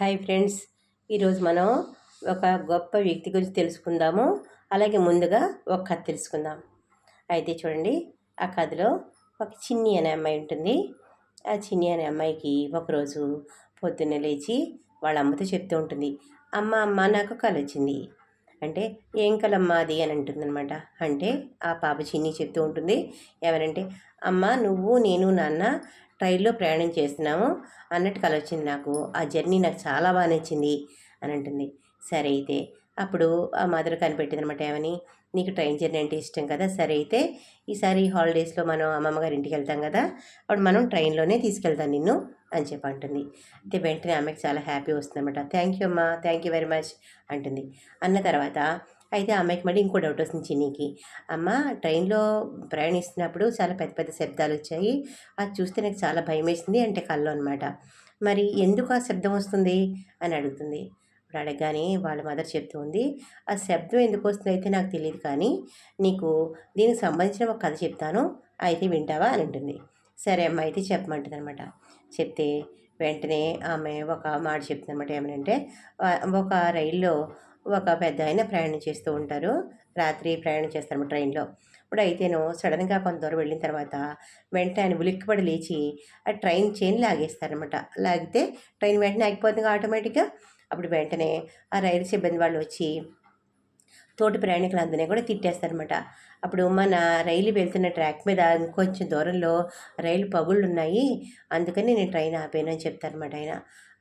Hi friends. ఈరోజు మనం ఒక గొప్ప వ్యక్తి గురించి తెలుసుకుందాము. అలాగే ముందుగా ఒక కథ తెలుసుకుందాం. అయితే చూడండి ఆ కథలో ఒక చిన్ని అనే అమ్మాయి ఉంటుంది. ఆ చిన్ని అనే అమ్మాయికి ఒకరోజు పొద్దున్నే లేచి వాళ్ళ అమ్మతో చెప్తూ ఉంటుంది అమ్మ అమ్మ నాకు కళ వచ్చింది. అంటే ఏం కలమ్మా అది? అని అంటుందన్నమాట. అంటే ఆ పాప చిన్ని చెప్తూ ఉంటుంది ఏమనంటే అమ్మ నువ్వు నేను నాన్న ట్రైన్లో ప్రయాణం చేస్తున్నాము అన్నట్టు కల వచ్చింది నాకు. ఆ జర్నీ నాకు చాలా బాగా నచ్చింది అని అంటుంది. సరే అయితే అప్పుడు ఆ మదర్ కనిపెట్టింది అనమాట ఏమని నీకు ట్రైన్ జర్నీ అంటే ఇష్టం కదా సరే అయితే ఈసారి హాలిడేస్లో మనం అమ్మమ్మ గారి ఇంటికి వెళ్తాం కదా అప్పుడు మనం ట్రైన్లోనే తీసుకెళ్తాం నిన్ను అని చెప్పి అంటుంది. అయితే వెంటనే ఆమెకు చాలా హ్యాపీ వస్తుంది అనమాట థ్యాంక్ యూ అమ్మా థ్యాంక్ యూ వెరీ మచ్ అంటుంది. అన్న తర్వాత అయితే అమ్మాయికి మళ్ళీ ఇంకో డౌట్ వస్తుంది చిన్నీకి. అమ్మ ట్రైన్లో ప్రయాణిస్తున్నప్పుడు చాలా పెద్ద పెద్ద శబ్దాలు వచ్చాయి. అది చూస్తే నాకు చాలా భయం వేసింది అంటే కళ్ళు అనమాట మరి ఎందుకు ఆ శబ్దం వస్తుంది? అని అడుగుతుంది. ఇప్పుడు అడగగానే వాళ్ళ మదర్ చెప్తుంది ఆ శబ్దం ఎందుకు వస్తుంది అయితే నాకు తెలియదు కానీ నీకు దీనికి సంబంధించిన ఒక కథ చెప్తాను. అయితే వింటావా? అని ఉంటుంది సరే అమ్మ అయితే చెప్పమంటుంది అనమాట చెప్తే వెంటనే ఆమె ఒక మాట చెప్తుంది అనమాట ఏమనంటే ఒక రైల్లో ఒక పెద్ద ఆయన ప్రయాణం చేస్తూ ఉంటారు. రాత్రి ప్రయాణం చేస్తారు ట్రైన్లో. ఇప్పుడు అయితేను సడన్గా కొంత దూరం వెళ్ళిన తర్వాత వెంటనే ఆయన ఉలిక్కిపడి లేచి ఆ ట్రైన్ చైన్ లాగేస్తారనమాట లాగితే ట్రైన్ వెంటనే ఆగిపోతుంది ఆటోమేటిక్గా. అప్పుడు వెంటనే ఆ రైలు సిబ్బంది వాళ్ళు వచ్చి తోటి ప్రయాణికులందరినీ కూడా తిట్టేస్తారనమాట అప్పుడు మన రైలు వెళ్తున్న ట్రాక్ మీద ఇంకొంచెం దూరంలో రైలు పగుళ్ళు ఉన్నాయి అందుకని నేను ట్రైన్ ఆపాను అని చెప్తారనమాట ఆయన.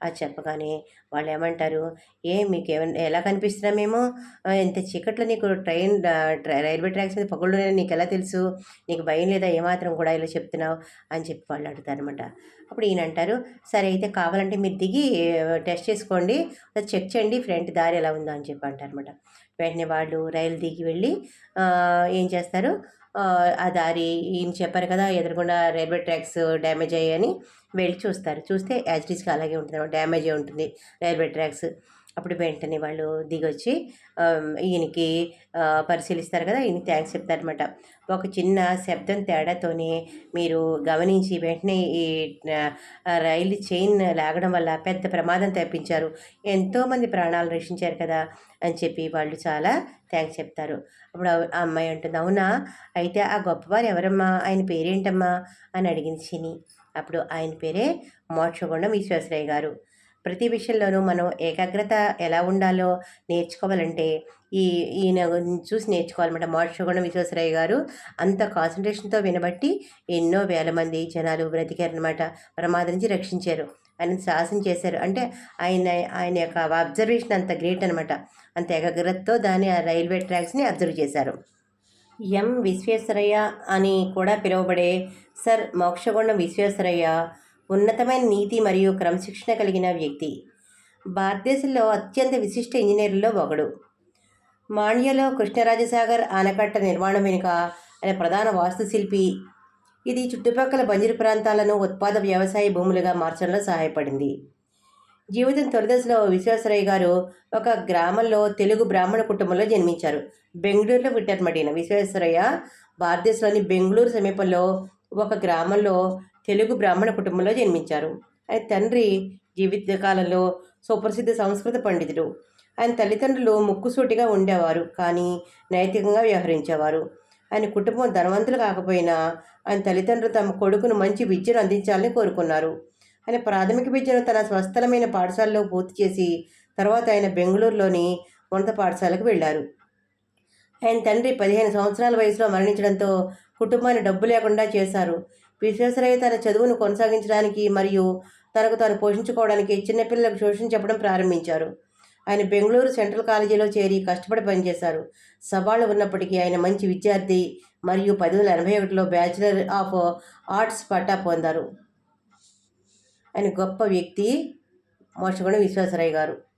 అది చెప్పగానే వాళ్ళు ఏమంటారు? ఏ మీకు ఏమైనా ఎలా కనిపిస్తున్నా మేము? ఇంత చీకట్లో నీకు ట్రైన్ రైల్వే ట్రాక్స్ మీద పగుళ్ళు నీకు ఎలా తెలుసు? నీకు భయం లేదా? ఏమాత్రం కూడా ఇలా చెప్తున్నావు? అని చెప్పి వాళ్ళు అడుగుతారనమాట అప్పుడు ఈయన అంటారు సరే అయితే కావాలంటే మీరు దిగి టెస్ట్ చేసుకోండి. చెక్ చేయండి ఫ్రంట్ దారి ఎలా ఉందో అని చెప్పి అంటారనమాట వెంటనే వాళ్ళు రైలు దిగి వెళ్ళి ఏం చేస్తారు? ఆ దారి ఈయన చెప్పారు కదా ఎదురుకుండా రైల్వే ట్రాక్స్ డ్యామేజ్ అయ్యాయని వెళ్ళి చూస్తారు. చూస్తే యాజిటీస్గా అలాగే ఉంటుంది డ్యామేజ్ ఉంటుంది రైల్వే ట్రాక్స్. అప్పుడు వెంటనే వాళ్ళు దిగొచ్చి ఈయనకి పరిశీలిస్తారు కదా ఈయన థ్యాంక్స్ చెప్తారనమాట ఒక చిన్న శబ్దం తేడాతోనే మీరు గమనించి వెంటనే ఈ రైలు చైన్ లాగడం వల్ల పెద్ద ప్రమాదం తప్పించారు. ఎంతోమంది ప్రాణాలు రక్షించారు కదా అని చెప్పి వాళ్ళు చాలా థ్యాంక్స్ చెప్తారు. అప్పుడు ఆ అమ్మాయి అంటుంది అవునా? అయితే ఆ గొప్పవారు ఎవరమ్మా? ఆయన పేరేంటమ్మా? అని అడిగింది చిని అప్పుడు ఆయన పేరే మోక్షగుండం విశ్వేశ్వరయ్య గారు. ప్రతి విషయంలోనూ మనం ఏకాగ్రత ఎలా ఉండాలో నేర్చుకోవాలంటే ఈ ఈయన చూసి నేర్చుకోవాలన్నమాట. మోక్షగుణ విశ్వేశ్వరయ్య గారు అంత కాన్సన్ట్రేషన్తో వినబట్టి ఎన్నో వేల మంది జనాలు బ్రతికారనమాట ప్రమాదం నుంచి రక్షించారు. ఆయన సాహసం చేశారు. అంటే ఆయన ఆయన యొక్క అబ్జర్వేషన్ అంత గ్రేట్ అనమాట అంత ఏకాగ్రతతో దాని ఆ రైల్వే ట్రాక్స్ని అబ్జర్వ్ చేశారు. ఎం విశ్వేశ్వరయ్య అని కూడా పిలువబడే సర్ మోక్షగుండం విశ్వేశ్వరయ్య ఉన్నతమైన నీతి మరియు క్రమశిక్షణ కలిగిన వ్యక్తి. భారతదేశంలో అత్యంత విశిష్ట ఇంజనీర్లలో ఒకడు. మాండ్యలో కృష్ణరాజసాగర్ ఆనకట్ట నిర్మాణం వెనుక ఆయన ప్రధాన వాస్తుశిల్పి. ఇది చుట్టుపక్కల బంజరు ప్రాంతాలను ఉత్పాద వ్యవసాయ భూములుగా మార్చడంలో సహాయపడింది. జీవితం తొలిదశలో విశ్వేశ్వరయ్య గారు ఒక గ్రామంలో తెలుగు బ్రాహ్మణ కుటుంబంలో జన్మించారు. బెంగళూరులో పుట్టారన్నమాట విశ్వేశ్వరయ్య భారతదేశంలోని బెంగళూరు సమీపంలో ఒక గ్రామంలో తెలుగు బ్రాహ్మణ కుటుంబంలో జన్మించారు. ఆయన తండ్రి జీవితకాలంలో సుప్రసిద్ధ సంస్కృత పండితుడు. ఆయన తల్లిదండ్రులు ముక్కుసూటిగా ఉండేవారు కానీ నైతికంగా వ్యవహరించేవారు. ఆయన కుటుంబం ధనవంతులు కాకపోయినా ఆయన తల్లిదండ్రులు తమ కొడుకును మంచి విద్యను అందించాలని కోరుకున్నారు. ఆయన ప్రాథమిక విద్యను తన స్వస్థలమైన పాఠశాలలో పూర్తి చేసి తర్వాత ఆయన బెంగళూరులోని ఉన్నత పాఠశాలకు వెళ్ళారు. ఆయన తండ్రి పదిహేను సంవత్సరాల వయసులో మరణించడంతో కుటుంబాన్ని డబ్బు లేకుండా చేశారు. విశ్వేశ్వరయ్య తన చదువును కొనసాగించడానికి మరియు తనకు తాను పోషించుకోవడానికి చిన్నపిల్లలకు ట్యూషన్ చెప్పడం ప్రారంభించారు. ఆయన బెంగళూరు సెంట్రల్ కాలేజీలో చేరి కష్టపడి పనిచేశారు. సవాళ్ళు ఉన్నప్పటికీ ఆయన మంచి విద్యార్థి మరియు పది వందల ఎనభై ఒకటిలో బ్యాచిలర్ ఆఫ్ ఆర్ట్స్ పట్టా పొందారు. ఆయన గొప్ప వ్యక్తి మోసగుణ విశ్వేశ్వరయ్య గారు.